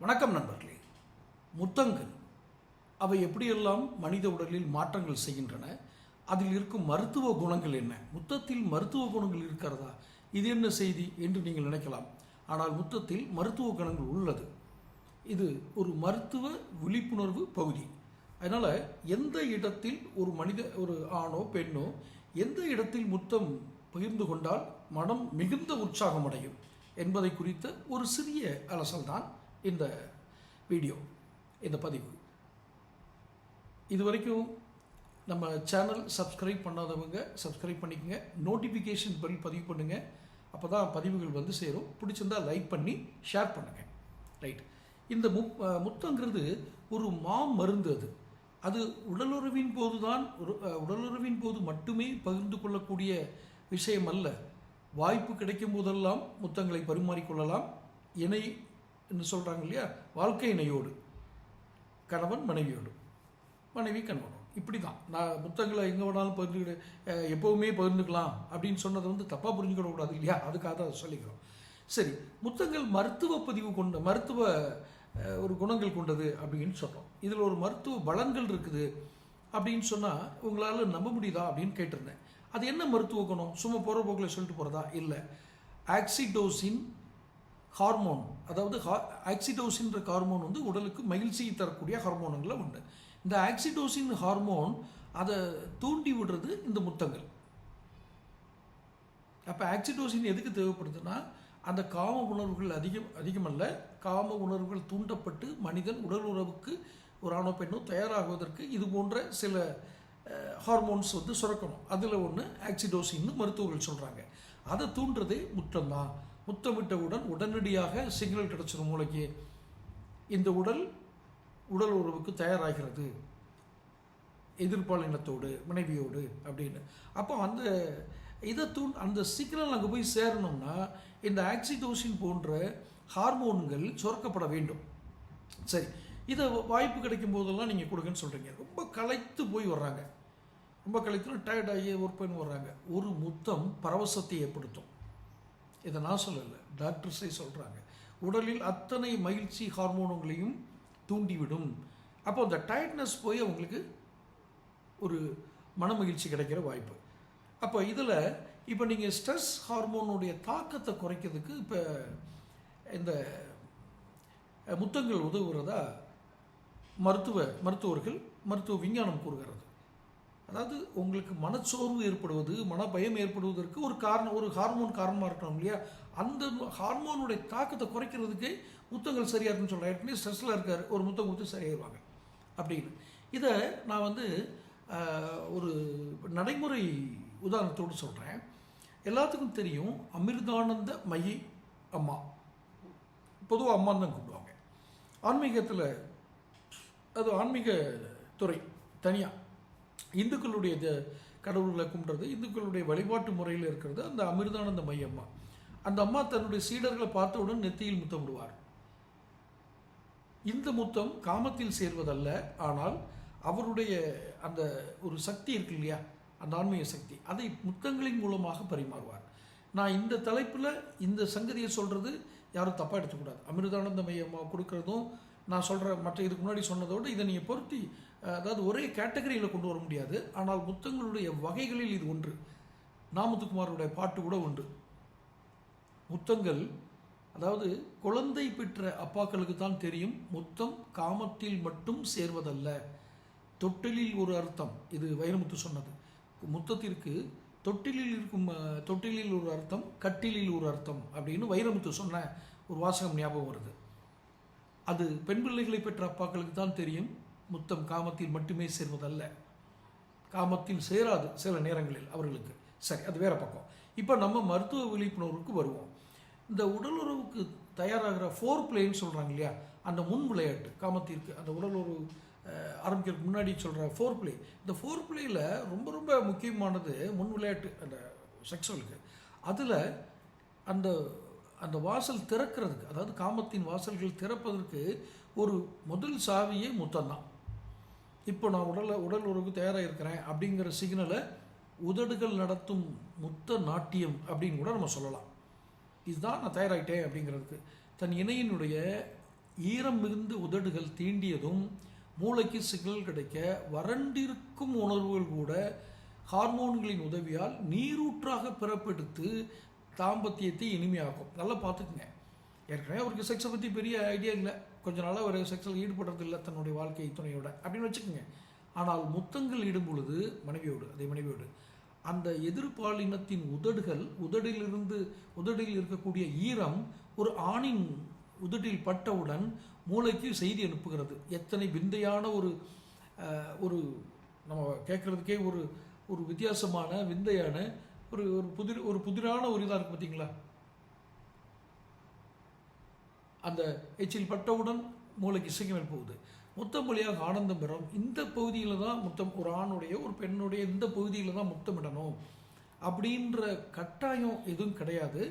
வணக்கம் நண்பர்களே. முத்தங்கள் அவை எப்படியெல்லாம் மனித உடலில் மாற்றங்கள் செய்கின்றன அதில் இருக்கும் மருத்துவ குணங்கள் என்ன? முத்தத்தில் மருத்துவ குணங்கள் இருக்கிறதா? இது என்ன செய்தி என்று நீங்கள் நினைக்கலாம். ஆனால் முத்தத்தில் மருத்துவ குணங்கள் உள்ளது. இது ஒரு மருத்துவ விழிப்புணர்வு பகுதி. அதனால் எந்த இடத்தில் ஒரு மனித ஒரு ஆணோ பெண்ணோ எந்த இடத்தில் முத்தம் பகிர்ந்து கொண்டால் மனம் மிகுந்த உற்சாகம் அடையும் என்பதை குறித்த ஒரு சிறிய அலசல்தான் இந்த வீடியோ இந்த பதிவு. இது வரைக்கும் நம்ம சேனல் சப்ஸ்கிரைப் பண்ணாதவங்க சப்ஸ்கிரைப் பண்ணிக்கங்க. நோட்டிஃபிகேஷன் பெல் பதிவு பண்ணுங்கள் அப்போ தான் பதிவுகள் வந்து சேரும். பிடிச்சிருந்தா லைக் பண்ணி ஷேர் பண்ணுங்கள் ரைட் இந்த முப் முத்தங்கிறது ஒரு மா மருந்து அது. அது உடலுறவின் போது தான் ஒரு உடலுறவின் போது மட்டுமே பகிர்ந்து கொள்ளக்கூடிய விஷயம் அல்ல. வாய்ப்பு கிடைக்கும் போதெல்லாம் முத்தங்களை பரிமாறிக்கொள்ளலாம். இணை என்று சொல்கிறாங்க இல்லையா? வாழ்க்கை இணையோடு. கணவன் மனைவியோடு. மனைவி கணவனோடு. இப்படி தான் நான் புத்தகங்களை எங்கே வேணாலும் பகிர்ந்துக்கிட்டு எப்போவுமே பகிர்ந்துக்கலாம் அப்படின்னு சொன்னதை வந்து தப்பாக புரிஞ்சுக்கிடக்கூடாது இல்லையா? அதுக்காக தான் அதை சொல்லிக்கிறோம். சரி முத்தங்கள் மருத்துவ பதிவு கொண்ட மருத்துவ ஒரு குணங்கள் கொண்டது அப்படின்னு சொல்கிறோம் இதில் ஒரு மருத்துவ பலன்கள் இருக்குது அப்படின்னு சொன்னால் உங்களால் நம்ப முடியுதா அப்படின்னு கேட்டிருந்தேன். அது என்ன மருத்துவ குணம்? சும்மா போகிற போக்கில் சொல்லிட்டு போகிறதா இல்லை. ஆக்சிடோசின் ஹார்மோன் அதாவது ஆக்சிடோசின்ற ஹார்மோன் வந்து உடலுக்கு மகிழ்ச்சியை தரக்கூடிய ஹார்மோனுங்களில் உண்டு இந்த ஆக்சிடோசின் ஹார்மோன் அதை தூண்டி விடுறது இந்த முத்தங்கள். அப்போ ஆக்சிடோசின் எதுக்கு தேவைப்படுதுன்னா அந்த காம உணர்வுகள் அதிகம் அதிகமல்ல காம உணர்வுகள் தூண்டப்பட்டு மனிதன் உடல் உறவுக்கு ஒரு ஆணோ பெண்ணோ தயாராகுவதற்கு இது போன்ற சில ஹார்மோன்ஸ் வந்து சுரக்கணும். அதில் ஒன்று ஆக்சிடோசின்னு மருத்துவர்கள் சொல்கிறாங்க அதை தூண்டுறதே முத்தம் தான் முத்தமிட்டவுடன் உடனடியாக சிக்னல் கிடச்சிடும் மூளைக்கு இந்த உடல் உடல் உறவுக்கு தயாராகிறது. எதிர்பாலினத்தோடு மனைவியோடு அப்படின்னு. அப்போ அந்த இதை தூண் அந்த சிக்னல் அங்கே போய் சேரணும்னா இந்த ஆக்சிடோசின் போன்ற ஹார்மோன்கள் சுரக்கப்பட வேண்டும். சரி இதை வாய்ப்பு கிடைக்கும் போதெல்லாம் நீங்கள் கொடுங்கன்னு சொல்கிறீங்க ரொம்ப களைத்து போய் வர்றாங்க. ரொம்ப களைத்து டயர்ட் ஆகி ஒர்க் பண்ணி வர்றாங்க. ஒரு முத்தம் பரவசத்தை ஏற்படுத்தும். இதை நான் சொல்லலை. டாக்டர்ஸே சொல்கிறாங்க உடலில் அத்தனை மகிழ்ச்சி ஹார்மோனுங்களையும் தூண்டிவிடும். அப்போ அந்த டயர்ட்னஸ் போய் அவங்களுக்கு ஒரு மன மகிழ்ச்சி கிடைக்கிற வாய்ப்பு. அப்போ இதில் இப்போ நீங்கள் ஸ்ட்ரெஸ் ஹார்மோனுடைய தாக்கத்தை குறைக்கிறதுக்கு இப்போ இந்த முத்தங்கள் உதவுகிறதா மருத்துவ மருத்துவர்கள் மருத்துவ விஞ்ஞானம் கூறுகிறது. அதாவது உங்களுக்கு மனச்சோர்வு ஏற்படுவது மனபயம் ஏற்படுவதற்கு ஒரு காரணம் ஒரு ஹார்மோன் காரணமாக இருக்கணும் இல்லையா? அந்த ஹார்மோனுடைய தாக்கத்தை குறைக்கிறதுக்கு முத்தங்கள் சரியாக இருக்குன்னு சொல்கிறேன் ஏற்கனவே ஸ்ட்ரெஸ்ஸில் இருக்கார். ஒரு முத்தம் கொடுத்து சரியாயிருவாங்க. அப்படின்னு. இதை நான் வந்து ஒரு நடைமுறை உதாரணத்தோடு சொல்கிறேன் எல்லாத்துக்கும் தெரியும் அமிர்தானந்த மயி அம்மா. பொதுவாக அம்மா தான் கூப்பிடுவாங்க. ஆன்மீகத்தில் அது ஆன்மீக துறை தனியாக இந்துக்களுடைய கடவுள்களை கும்பிட்றது இந்துக்களுடைய வழிபாட்டு முறையில் இருக்கிறது அந்த அமிர்தானந்த மையம்மா. அந்த அம்மா தன்னுடைய சீடர்களை பார்த்தவுடன் நெத்தியில் முத்தமிடுவார் இந்த முத்தம் காமத்தில் சேர்வதல்ல ஆனால் அவருடைய அந்த ஒரு சக்தி இருக்கு இல்லையா? அந்த ஆன்மீக சக்தி. அதை முத்தங்களின் மூலமாக பரிமாறுவார். நான் இந்த தலைப்பில் இந்த சங்கதியை சொல்கிறது யாரும் தப்பாக எடுத்துக்கூடாது. அமிர்தானந்த மையம் கொடுக்குறதும் நான் சொல்கிற மற்ற இதுக்கு முன்னாடி சொன்னதோடு இதை நீங்கள் பொருத்தி அதாவது ஒரே கேட்டகரியில் கொண்டு வர முடியாது. ஆனால் முத்தங்களுடைய வகைகளில் இது ஒன்று. நாமுத்துக்குமாருடைய பாட்டு கூட ஒன்று. முத்தங்கள் அதாவது குழந்தை பெற்ற அப்பாக்களுக்கு தான் தெரியும். முத்தம் காமத்தில் மட்டும் சேர்வதல்ல. தொட்டிலில் ஒரு அர்த்தம். இது வைரமுத்து சொன்னது. முத்தத்திற்கு தொட்டிலில் இருக்கும் தொட்டிலில் ஒரு அர்த்தம் கட்டிலில் ஒரு அர்த்தம் அப்படின்னு வைரமுத்து சொன்ன ஒரு வாசகம் ஞாபகம் வருது. அது பெண் பிள்ளைகளை பெற்ற அப்பாக்களுக்கு தான் தெரியும். முத்தம் காமத்தில் மட்டுமே சேர்வதல்ல. காமத்தில் சேராது சில நேரங்களில் அவர்களுக்கு. சரி அது வேற பக்கம். இப்போ நம்ம மருத்துவ விழிப்புணர்வுக்கு வருவோம். இந்த உடலுறவுக்கு தயாராகிற ஃபோர் பிளேன்னு சொல்கிறாங்க இல்லையா? அந்த முன் விளையாட்டு காமத்திற்கு அந்த உடலுறவு ஆரம்பிக்கிறதுக்கு முன்னாடி சொல்கிற ஃபோர் பிளே இந்த ஃபோர் பிளேயில் ரொம்ப ரொம்ப முக்கியமானது முன் விளையாட்டு அந்த செக்ஸுவலுக்கு அதில் அந்த அந்த வாசல் திறக்கிறதுக்கு அதாவது காமத்தின் வாசல்கள் திறப்பதற்கு ஒரு முதல் சாவியே முத்தம் தான் இப்போ நான் உடலை உடல் உறவுக்கு தயாராக இருக்கிறேன் அப்படிங்கிற சிக்னலை உதடுகள் நடத்தும் முத்த நாட்டியம் அப்படின்னு கூட நம்ம சொல்லலாம். இதுதான் நான் தயாராகிட்டேன் அப்படிங்கிறதுக்கு. தன் இணையினுடைய ஈரம் மிகுந்த உதடுகள் தீண்டியதும் மூளைக்கு சிக்னல் கிடைக்க வறண்டிருக்கும் உணர்வுகள் கூட ஹார்மோன்களின் உதவியால் நீரூற்றாக பிறப்பெடுத்து தாம்பத்தியத்தை இனிமையாக்கும். நல்லா பார்த்துக்குங்க. ஏற்கனவே அவருக்கு செக்ஸை பற்றி பெரிய ஐடியா இல்லை. கொஞ்ச நாளாக ஒரு செக்ஸில் ஈடுபடுறது இல்லை தன்னுடைய வாழ்க்கை துணையோட அப்படின்னு வச்சுக்கோங்க. ஆனால் முத்தங்கள் இடும் பொழுது மனைவியோடு அதே மனைவியோடு அந்த எதிர்பாலினத்தின் உதடுகள் உதடிலிருந்து உதடில் இருக்கக்கூடிய ஈரம் ஒரு ஆணின் உதட்டில் பட்டவுடன் மூளைக்கு செய்தி அனுப்புகிறது. எத்தனை விந்தையான ஒரு ஒரு நம்ம கேட்குறதுக்கே ஒரு ஒரு வித்தியாசமான விந்தையான ஒரு ஒரு புதிர் ஒரு புதிரான ஒரு இதாக இருக்குது பார்த்தீங்களா அந்த எச்சில் பட்டவுடன் மூளைக்கு சிக்னல் போகுது. முத்தம் வழியாக ஆனந்தம் பெறும் இந்த பகுதியில் தான் முத்தம் ஒரு ஆணுடைய ஒரு பெண்ணுடைய இந்த பகுதியில் தான் முத்தமிடணும் அப்படின்ற கட்டாயம் எதுவும் கிடையாது.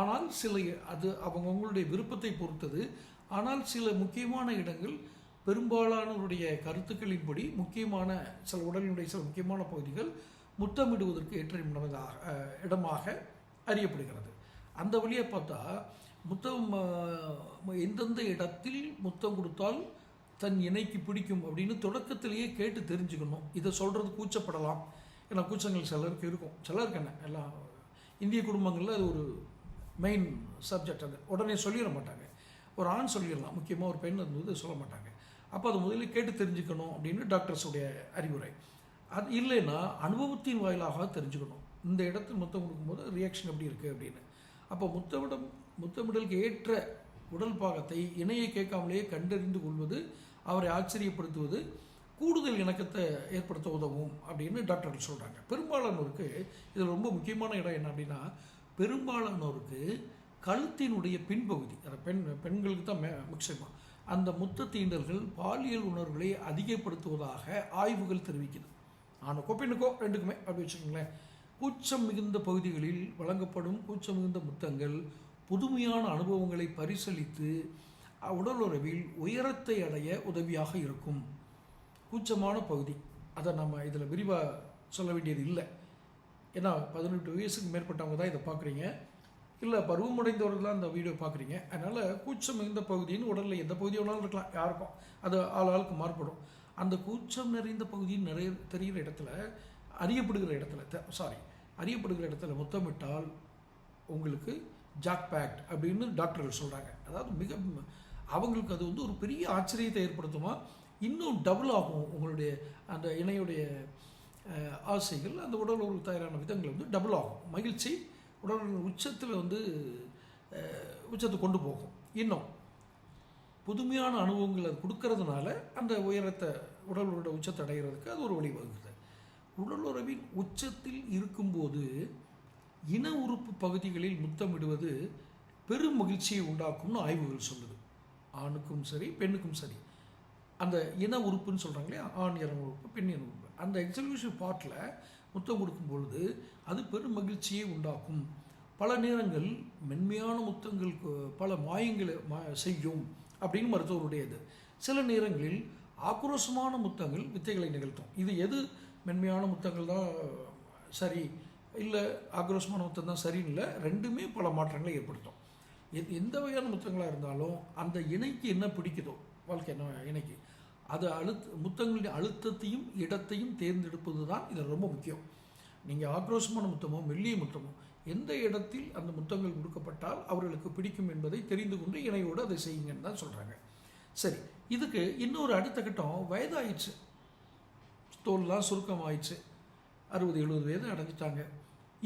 ஆனால் சில அது அவங்கவுங்களுடைய விருப்பத்தை பொறுத்தது. ஆனால் சில முக்கியமான இடங்கள் பெரும்பாலானவருடைய கருத்துக்களின்படி முக்கியமான சில உடலினுடைய சில முக்கியமான பகுதிகள் முத்தமிடுவதற்கு ஏற்ற இடமாக அறியப்படுகிறது. அந்த வழியை பார்த்தா முத்தம் எந்தெந்த இடத்தில் முத்தம் கொடுத்தால் தன் இணைக்கு பிடிக்கும் அப்படின்னு தொடக்கத்திலேயே கேட்டு தெரிஞ்சுக்கணும். இதை சொல்கிறது கூச்சப்படலாம். ஏன்னா கூச்சங்கள் சிலருக்கு இருக்கும். சிலருக்கு என்ன? எல்லாம் இந்திய குடும்பங்களில் அது ஒரு மெயின் சப்ஜெக்ட் அது. உடனே சொல்லிட மாட்டாங்க. ஒரு ஆண் சொல்லிடலாம். முக்கியமாக ஒரு பெண் இருந்தது சொல்ல மாட்டாங்க. அப்போ அது முதல்ல கேட்டு தெரிஞ்சுக்கணும் அப்படின்னு டாக்டர்ஸுடைய அறிவுரை. அது இல்லைன்னா அனுபவத்தின் வாயிலாக தெரிஞ்சுக்கணும். இந்த இடத்துல முத்தம் கொடுக்கும்போது ரியாக்ஷன் எப்படி இருக்குது அப்படின்னு. அப்போ முத்தமிடம் முத்தமிடலுக்கு ஏற்ற உடல் பாகத்தை இணையை கேட்காமலேயே கண்டறிந்து கொள்வது அவரை ஆச்சரியப்படுத்துவது கூடுதல் இணக்கத்தை ஏற்படுத்த உதவும் அப்படின்னு டாக்டர்கள் சொல்கிறாங்க பெரும்பாலானோருக்கு இதில் ரொம்ப முக்கியமான இடம் என்ன அப்படின்னா பெரும்பாலானோருக்கு கழுத்தினுடைய பின்பகுதி அந்த பெண் பெண்களுக்கு தான் மே முக்கியமாக அந்த முத்த தீண்டல்கள் பாலியல் உணர்வுகளை அதிகப்படுத்துவதாக ஆய்வுகள் தெரிவிக்குது. ஆணுக்கோ பெண்ணுக்கோ ரெண்டுக்குமே அப்படி வச்சுக்கோங்களேன். கூச்சம் மிகுந்த பகுதிகளில் வழங்கப்படும் கூச்சம் மிகுந்த முத்தங்கள் புதுமையான அனுபவங்களை பரிசளித்து உடலுறவில் உயரத்தை அடைய உதவியாக இருக்கும். கூச்சமான பகுதி. அதை நம்ம இதில் விரிவாக சொல்ல வேண்டியது இல்லை. ஏன்னா பதினெட்டு வயசுக்கு மேற்பட்டவங்க தான் இதை பார்க்குறீங்க இல்லை பருவமடைந்தவர்கள் தான் இந்த வீடியோ பார்க்குறீங்க அதனால் கூச்சம் மிகுந்த பகுதின்னு உடலில் எந்த பகுதி வேணாலும் இருக்கலாம். யாருக்கும். அது ஆள் ஆளுக்கு மாறுபடும். அந்த கூச்சம் நிறைந்த பகுதி நிறைய தெரிகிற இடத்துல அறியப்படுகிற இடத்துல சாரி அறியப்படுகிற இடத்துல முத்தமிட்டால் உங்களுக்கு ஜாக் பேக்ட் அப்படின்னு டாக்டர்கள் சொல்கிறாங்க அதாவது மிக அவங்களுக்கு அது வந்து ஒரு பெரிய ஆச்சரியத்தை ஏற்படுத்துமா? இன்னும் டபுள் ஆகும் உங்களுடைய அந்த இணையுடைய ஆசைகள் அந்த உடல் உறவு தயாரான விதங்கள் வந்து டபுள் ஆகும். மகிழ்ச்சி உடல் உச்சத்தில் வந்து உச்சத்தை கொண்டு போகும். இன்னும் புதுமையான அனுபவங்கள் அது கொடுக்கறதுனால அந்த உயரத்தை உடலோட உச்சத்தை அடைகிறதுக்கு அது ஒரு வழிவகுக்குது. உடலுறவின் உச்சத்தில் இருக்கும்போது இன உறுப்பு பகுதிகளில் முத்தமிடுவது பெரும் மகிழ்ச்சியை உண்டாக்கும்னு ஆய்வுகள் சொல்லுது. ஆணுக்கும் சரி பெண்ணுக்கும் சரி. அந்த இன உறுப்புன்னு சொல்கிறாங்களே ஆண் இன உறுப்பு பெண் இன உறுப்பு. அந்த எக்ஸிக்யூஷன் பார்ட்டில் முத்தம் கொடுக்கும் பொழுது அது பெரும் மகிழ்ச்சியை உண்டாக்கும். பல நேரங்கள் மென்மையான முத்தங்கள் பல மாயங்களை மா செய்யும் அப்படின்னு மருத்துவருடையது சில நேரங்களில் ஆக்ரோஷமான முத்தங்கள் வித்தைகளை நிகழ்த்தும். இது எது? மென்மையான முத்தங்கள் தான் சரி இல்லை ஆக்ரோஷமான முத்தம் தான் சரின்னு இல்லை ரெண்டுமே பல மாற்றங்களை ஏற்படுத்தும். எந்த வகையான முத்தங்களாக இருந்தாலும் அந்த இணைக்கு என்ன பிடிக்குதோ வாழ்க்கை என்ன இணைக்கு அது அழுத்த முத்தங்களுடைய அழுத்தத்தையும் இடத்தையும் தேர்ந்தெடுப்பது தான் இதில் ரொம்ப முக்கியம். நீங்கள் ஆக்ரோஷமான முத்தமோ மெல்லிய முத்தமோ எந்த இடத்தில் அந்த முத்தங்கள் கொடுக்கப்பட்டால் அவர்களுக்கு பிடிக்கும் என்பதை தெரிந்து கொண்டு இணையோடு அதை செய்யுங்கன்னு தான் சொல்கிறாங்க சரி இதுக்கு இன்னொரு அடுத்த கட்டம் வயதாயிடுச்சு. தோல்லாம் சுருக்கமாயிடுச்சு. அறுபது எழுபது வயது அடைஞ்சிட்டாங்க.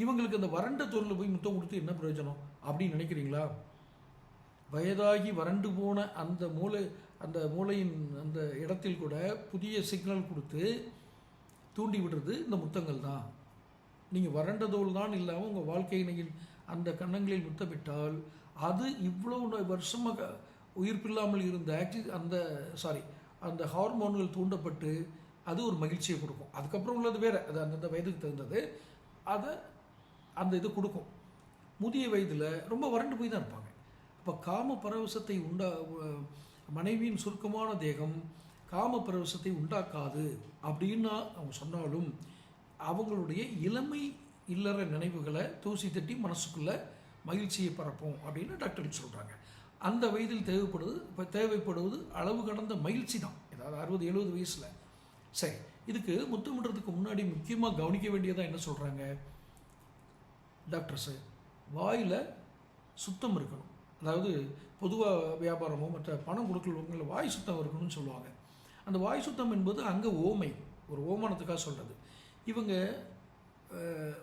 இவங்களுக்கு அந்த வறண்ட தோலில் போய் முத்தம் கொடுத்து என்ன பிரயோஜனம்? அப்படின்னு நினைக்கிறீங்களா? வயதாகி வறண்டு போன அந்த மூளை அந்த மூளையின் அந்த இடத்தில் கூட புதிய சிக்னல் கொடுத்து தூண்டி விடுறது இந்த முத்தங்கள் தான். நீங்கள் வறண்ட தோல் தான் இல்லாமல் உங்கள் வாழ்க்கையினையின் அந்த கன்னங்களில் முத்தமிட்டால் அது இவ்வளோ வருஷமாக உயிர்ப்பில்லாமல் இருந்த ஆக்சி அந்த சாரி அந்த ஹார்மோன்கள் தூண்டப்பட்டு அது ஒரு மகிழ்ச்சியை கொடுக்கும். அதுக்கப்புறம் உள்ளது வேறு. அது அந்தந்த வயதுக்கு தகுந்தது. அதை அந்த இது கொடுக்கும். முதிய வயதில் ரொம்ப வறண்டு போய் தான் இருப்பாங்க. அப்போ காம பரவசத்தை உண்டா மனைவியின் சுருக்கமான தேகம் காம பரவசத்தை உண்டாக்காது அப்படின்னு அவங்க சொன்னாலும் அவங்களுடைய இளமை இல்லற நினைவுகளை தூசி தட்டி மனசுக்குள்ளே மகிழ்ச்சியை பரப்போம் அப்படின்னு டாக்டர் சொல்கிறாங்க அந்த வயதில் தேவைப்படுவது இப்போ தேவைப்படுவது அளவு கடந்த மகிழ்ச்சி தான். ஏதாவது அறுபது எழுபது வயசில் சரி இதுக்கு முத்தமிடுறதுக்கு முன்னாடி முக்கியமாக கவனிக்க வேண்டியதாக என்ன சொல்கிறாங்க டாக்டர்ஸு வாயில் சுத்தம் இருக்கணும். அதாவது பொதுவாக வியாபாரமோ மற்ற பணம் கொடுக்கல வாய் சுத்தம் இருக்கணும்னு சொல்லுவாங்க. அந்த வாய் சுத்தம் என்பது அங்கே ஓமை ஒரு ஓமானத்துக்காக சொல்கிறது இவங்க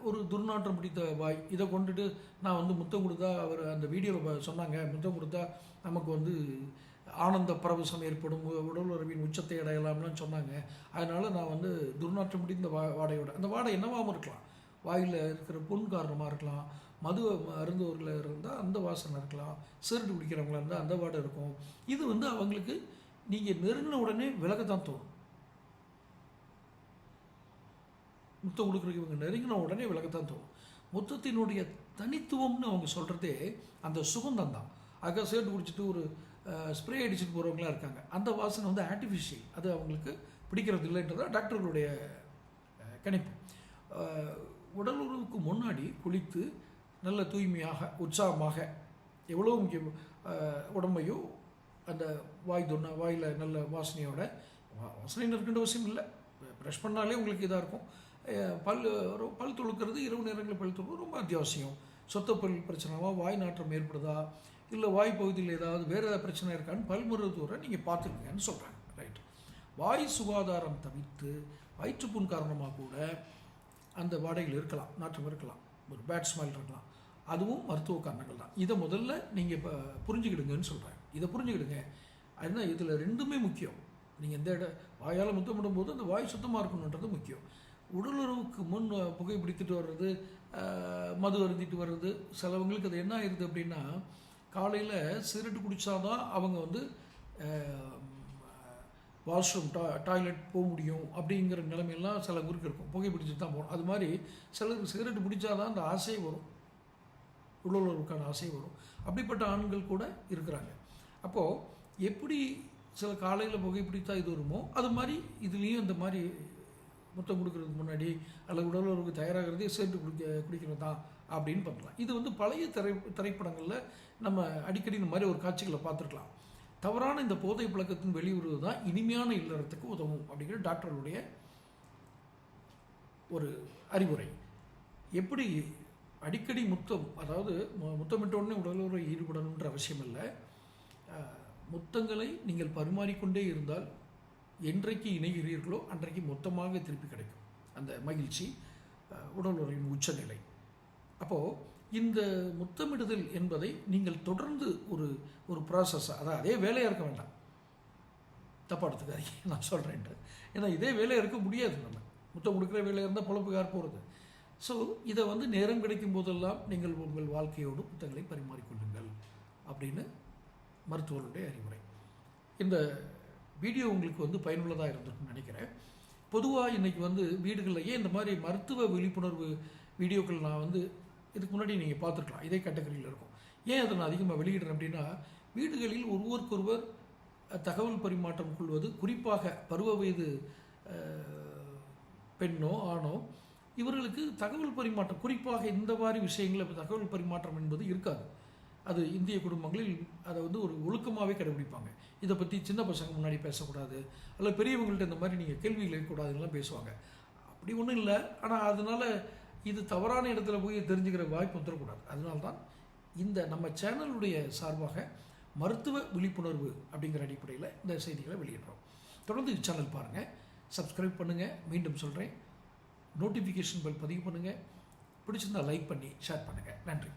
ஒரு துர்நாற்றம் பிடித்த வாய் இதை கொண்டுட்டு நான் வந்து முத்தம் கொடுத்தா அவர் அந்த வீடியோவில் சொன்னாங்க முத்தம் கொடுத்தா நமக்கு வந்து ஆனந்த பரவசம் ஏற்படும். உடல் உறவின் உச்சத்தை அடையலாம்லாம் சொன்னாங்க. அதனால் நான் வந்து துர்நாற்றம் முடிந்த வா வாடையோட அந்த வாடை என்னவாகவும் இருக்கலாம். வாயில் இருக்கிற புண் காரணமாக இருக்கலாம். மது அருந்தவர்கள் இருந்தால் அந்த வாசனை இருக்கலாம். சிகரெட் குடிக்கிறவங்களா இருந்தால் அந்த வாடை இருக்கும். இது வந்து அவங்களுக்கு நீங்கள் நெருங்கின உடனே விலகத்தான் தோணும். முத்தம் கொடுக்குறதுக்கு இவங்க நெருங்கின உடனே விலகத்தான் தோணும். முத்தத்தினுடைய தனித்துவம்னு அவங்க சொல்கிறதே அந்த சுகந்தம் தான். அதுக்காக சேர்த்து குடிச்சிட்டு ஒரு ஸ்ப்ரே அடிச்சுட்டு போகிறவங்களாம் இருக்காங்க. அந்த வாசனை வந்து ஆர்டிஃபிஷியல் அது அவங்களுக்கு பிடிக்கிறது இல்லைன்றதான் டாக்டர்களுடைய கணிப்பு. உடல் உறவுக்கு முன்னாடி குளித்து நல்ல தூய்மையாக உற்சாகமாக எவ்வளோ முக்கியம் உடம்பையோ உடம்பையும் அந்த வாய் தொன்னா வாயில் நல்ல வாசனையோட வாசனைன்னு இருக்கின்ற அவசியம் இல்லை. ப்ரஷ் பண்ணாலே உங்களுக்கு இதாக இருக்கும். பல் பல் துளுக்கிறது இரவு நேரங்களில் பல் துளுக்கிறது ரொம்ப அத்தியாவசியம். சொத்தப்பல் பிரச்சனைவா வாய் நாற்றம் ஏற்படுதா இல்லை வாய் பகுதியில் ஏதாவது வேறு ஏதாவது பிரச்சனை இருக்கான்னு பல்மருத்துவரை நீங்கள் பார்த்துருக்கீங்கன்னு சொல்கிறாங்க ரைட் வாய் சுகாதாரம் தவிர்த்து வயிற்றுப்புண் காரணமாக கூட அந்த வாடைகள் இருக்கலாம் நாற்றம் இருக்கலாம் ஒரு பேட் ஸ்மெல் இருக்கலாம். அதுவும் மருத்துவ காரணங்கள் தான். இதை முதல்ல நீங்கள் இப்போ புரிஞ்சுக்கிடுங்கன்னு சொல்கிறேன் இதை புரிஞ்சுக்கிடுங்க. அதுதான் இதில் ரெண்டுமே முக்கியம். நீங்கள் எந்த இட வாயால் முத்தமிடும் போது அந்த வாய் சுத்தமாக இருக்கணுன்றது முக்கியம். உடலுறவுக்கு முன் புகைப்பிடித்துட்டு வர்றது மது அருந்திட்டு வர்றது சிலவங்களுக்கு அது என்ன ஆயிடுது அப்படின்னா காலையில் சிகரெட் குடித்தாதான் அவங்க வந்து வாஷ்ரூம் டா டாய்லெட் போக முடியும் அப்படிங்கிற நிலைமையெல்லாம் சில ஊருக்கு இருக்கும். புகை பிடிச்சிட்டு தான் போகணும். அது மாதிரி சிலருக்கு சிகரெட் பிடிச்சாதான் அந்த ஆசை வரும். உடலுறவுக்கான ஆசை வரும். அப்படிப்பட்ட ஆண்கள் கூட இருக்கிறாங்க. அப்போது எப்படி சில காலையில் புகைப்பிடித்தா இது வருமோ அது மாதிரி இதுலேயும் இந்த மாதிரி முத்தம் கொடுக்கறதுக்கு முன்னாடி அல்லது உடலுறவுக்கு தயாராகிறதே சேர்த்து குடிக்க குடிக்கிறது தான் அப்படின்னு பண்ணலாம் இது வந்து பழைய திரை திரைப்படங்களில் நம்ம அடிக்கடி இந்த மாதிரி ஒரு காட்சிகளை பார்த்துருக்கலாம். தவறான இந்த போதை பழக்கத்தின் வெளியுறவு தான் இனிமையான இல்லறத்துக்கு உதவும் அப்படிங்கிற டாக்டருடைய ஒரு அறிவுரை. எப்படி அடிக்கடி முத்தம் அதாவது முத்தமிட்டோடனே முத்தமிட்ட உடலுறவு ஈடுபடணுன்ற அவசியம் இல்லை. முத்தங்களை நீங்கள் பரிமாறிக்கொண்டே இருந்தால் என்றைக்கு இணைகிறீர்களோ அன்றைக்கு மொத்தமாக திருப்பி கிடைக்கும். அந்த மகிழ்ச்சி உடல் உறவின் உச்சநிலை. அப்போது இந்த முத்தமிடுதல் என்பதை நீங்கள் தொடர்ந்து ஒரு ஒரு ப்ராசஸ் அதாவது அதே வேலையாக இருக்க வேண்டாம். தப்பா எடுத்துக்காதீங்க நான் சொல்கிறேன்ட்டு ஏன்னா இதே வேலையாக இருக்க முடியாது நம்ம. முத்தம் கொடுக்குற வேலையாக இருந்தால் பொழப்பு போகிறது ஸோ இதை வந்து நேரம் கிடைக்கும் போதெல்லாம் நீங்கள் உங்கள் வாழ்க்கையோடு புத்தகங்களை பரிமாறிக்கொள்ளுங்கள் அப்படின்னு மருத்துவருடைய அறிவுரை. இந்த வீடியோ உங்களுக்கு வந்து பயனுள்ளதாக இருந்திருக்கும்னு நினைக்கிறேன். பொதுவாக இன்றைக்கி வந்து வீடுகளிலேயே இந்த மாதிரி மருத்துவ விழிப்புணர்வு வீடியோக்கள் நான் வந்து இதுக்கு முன்னாடி நீங்கள் பார்த்துருக்கலாம். இதே கேட்டகரியில் இருக்கும். ஏன் அதை நான் அதிகமாக வெளியிடுறேன் அப்படின்னா வீடுகளில் ஒருவருக்கொருவர் தகவல் பரிமாற்றம் கொள்வது குறிப்பாக பருவ வயது பெண்ணோ ஆணோ இவர்களுக்கு தகவல் பரிமாற்றம் குறிப்பாக இந்த மாதிரி விஷயங்களில் தகவல் பரிமாற்றம் என்பது இருக்காது. அது இந்திய குடும்பங்களில் அதை வந்து ஒரு ஒழுக்கமாகவே கடைபிடிப்பாங்க. இதை பற்றி சின்ன பசங்க முன்னாடி பேசக்கூடாது அல்ல பெரியவங்கள்ட்ட இந்த மாதிரி நீங்கள் கேள்விகள் கேட்கக்கூடாதுலாம் பேசுவாங்க. அப்படி ஒன்றும் இல்லை. ஆனால் அதனால் இது தவறான இடத்துல போய் தெரிஞ்சுக்கிற வாய்ப்பு வந்துடக்கூடாது. அதனால தான் இந்த நம்ம சேனலுடைய சார்பாக மருத்துவ விழிப்புணர்வு அப்படிங்கிற அடிப்படையில் இந்த செய்திகளை வெளியிடுறோம். தொடர்ந்து சேனல் பாருங்கள் சப்ஸ்கிரைப் பண்ணுங்கள் மீண்டும் சொல்கிறேன் நோட்டிஃபிகேஷன் பெல் பதிவு பண்ணுங்கள் பிடிச்சிருந்தா லைக் பண்ணி ஷேர் பண்ணுங்கள் நன்றி.